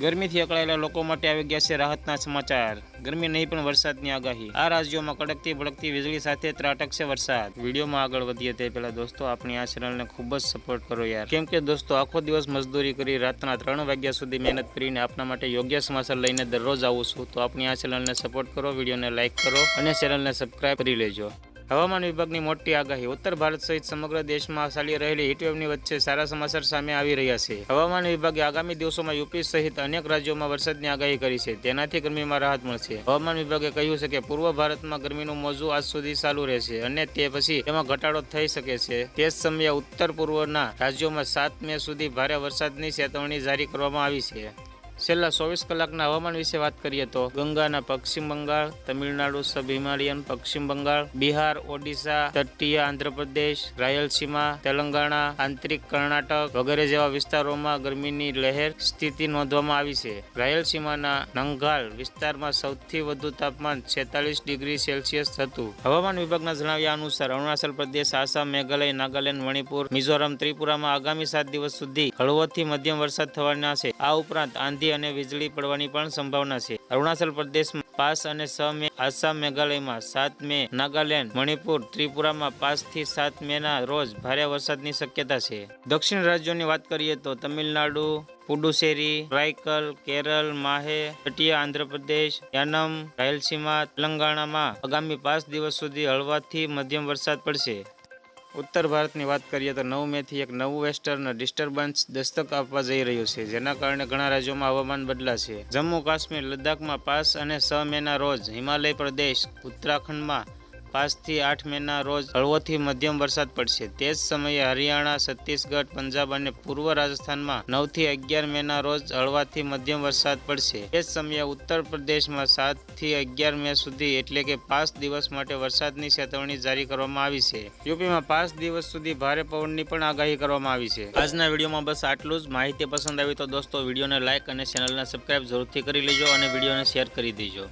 ગરમીથી અકળાયેલા લોકો માટે આવી ગયા છે રાહતના સમાચાર. ગરમી નહીં પણ વરસાદની આગાહી. આ રાજ્યોમાં કડકતી ભડકતી વીજળી સાથે ત્રાટકશે વરસાદ. વિડીયોમાં આગળ વધીએ તે પહેલા દોસ્તો, આપણી આ ચેનલને ખૂબ જ સપોર્ટ કરો યાર. કેમ કે દોસ્તો, આખો દિવસ મજદૂરી કરી રાતના ત્રણ વાગ્યા સુધી મહેનત કરીને આપના માટે યોગ્ય સમાચાર લઈને દરરોજ આવું છું. તો આપણી આ ચેનલને સપોર્ટ કરો, વિડીયોને લાઇક કરો અને ચેનલને સબસ્ક્રાઈબ કરી લેજો. હવામાન વિભાગની મોટી આગાહી. ઉત્તર ભારત સહિત સમગ્ર દેશમાં ચાલી રહેલી હીટવેવની વચ્ચે સારા સમાચાર સામે આવી રહ્યા છે. હવામાન વિભાગે આગામી દિવસોમાં યુપી સહિત અનેક રાજ્યોમાં વરસાદની આગાહી કરી છે. તેનાથી ગરમીમાં રાહત મળશે. હવામાન વિભાગે કહ્યું છે કે પૂર્વ ભારતમાં ગરમીનું મોજું આજ સુધી ચાલુ રહેશે અને તે પછી તેમાં ઘટાડો થઈ શકે છે. તે જ સમયે ઉત્તર પૂર્વના રાજ્યોમાં સાત મે સુધી ભારે વરસાદની ચેતવણી જારી કરવામાં આવી છે. છેલ્લા ચોવીસ કલાકના હવામાન વિશે વાત કરીએ તો ગંગાના પશ્ચિમ બંગાળ, તમિલનાડુ સબ હિમાલયન પશ્ચિમ બંગાળ, બિહાર, ઓડિશા, તટીય આંધ્રપ્રદેશ, રાયલસીમા, તેલંગાણા, આંતરિક કર્ણાટક વગેરે જેવા વિસ્તારોમાં ગરમીની લહેર સ્થિતિ નોંધવામાં આવી છે. રાયલસીમાના નંગાલ વિસ્તારમાં સૌથી વધુ તાપમાન છેતાલીસ ડિગ્રી સેલ્સિયસ હતું. હવામાન વિભાગના જણાવ્યા અનુસાર, અરુણાચલ પ્રદેશ, આસામ, મેઘાલય, નાગાલેન્ડ, મણિપુર, મિઝોરમ, ત્રિપુરામાં આગામી સાત દિવસ સુધી હળવોથી મધ્યમ વરસાદ થવાના છે. આ ઉપરાંત આંધી અને વીજળી પડવાની પણ સંભાવના છે. અરુણાચલ પ્રદેશમાં પાંચ અને છ મે, આસામ, મેઘાલયમાં સાત મે, નાગાલેન્ડ, મણિપુર, ત્રિપુરામાં પાંચથી સાત મેના રોજ ભારે વરસાદની શક્યતા છે. દક્ષિણ રાજ્યોની વાત કરીએ તો તમિલનાડુ, પુડુચેરી, રાયકલ, કેરળ, માહે તટીય આંધ્રપ્રદેશ, યાનમ, રાયલસીમા, તેલંગાણામાં આગામી પાંચ દિવસ સુધી હળવાથી મધ્યમ વરસાદ પડશે. ઉત્તર ભારતની વાત કરીએ તો નવ મેથી એક નવું વેસ્ટર્ન ડિસ્ટર્બન્સ દસ્તક આપવા જઈ રહ્યું છે, જેના કારણે ઘણા રાજ્યોમાં હવામાન બદલાશે. જમ્મુ કાશ્મીર, લદ્દાખમાં પાંચ અને છ મેના રોજ હિમાલય પ્રદેશ, ઉત્તરાખંડમાં પાંચથી આઠ મેના રોજ હળવોથી મધ્યમ વરસાદ પડશે. તે જ સમયે હરિયાણા, છત્તીસગઢ, પંજાબ અને પૂર્વ રાજસ્થાનમાં નવથી અગિયાર મેના રોજ હળવાથી મધ્યમ વરસાદ પડશે. તે જ સમયે ઉત્તર પ્રદેશમાં સાતથી અગિયાર મે સુધી એટલે કે પાંચ દિવસ માટે વરસાદની ચેતવણી જારી કરવામાં આવી છે. યુપીમાં પાંચ દિવસ સુધી ભારે પવનની પણ આગાહી કરવામાં આવી છે. આજના વિડીયોમાં બસ આટલું જ. માહિતી પસંદ આવી તો દોસ્તો, વિડીયોને લાઇક અને ચેનલને સબસ્ક્રાઇબ જરૂરથી કરી લેજો અને વિડીયોને શેર કરી દેજો.